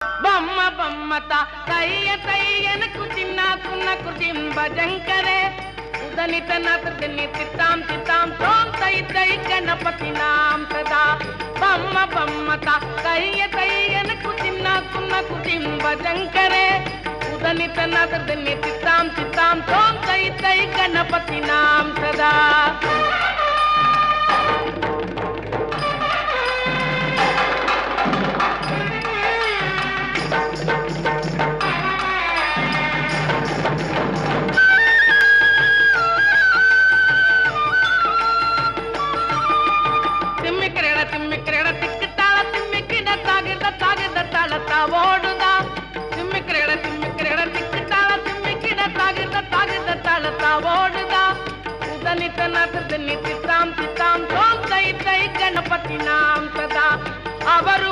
బొమ్మ బొమ్మత తయ్య తయ్యనకు చిన్నాకున్నకు చింబజంకరే ఉదనిత నతని తిట్టాం తిట్టాం తోం తై తై గణపతి నాం సదా బొమ్మ బొమ్మత తయ్య తయ్యనకు చిన్నాకున్నకు చింబజంకరే ఉదనిత నతని తిట్టాం తిట్టాం తోం తై తై గణపతి నాం సదా ஓடுதா ஓடுதா சிம்மிக்கிற இடம் சிம்மிக்கிற இடம் திக்கிட்டால சிம்மிக்கிட தாகிருத தாகிருத தாளத்தா ஓடுதா உதனித்த நாத்து தின்னி தித்தாம் தித்தாம் சோம் தை தை கணபதி நாம் சதா. அவரு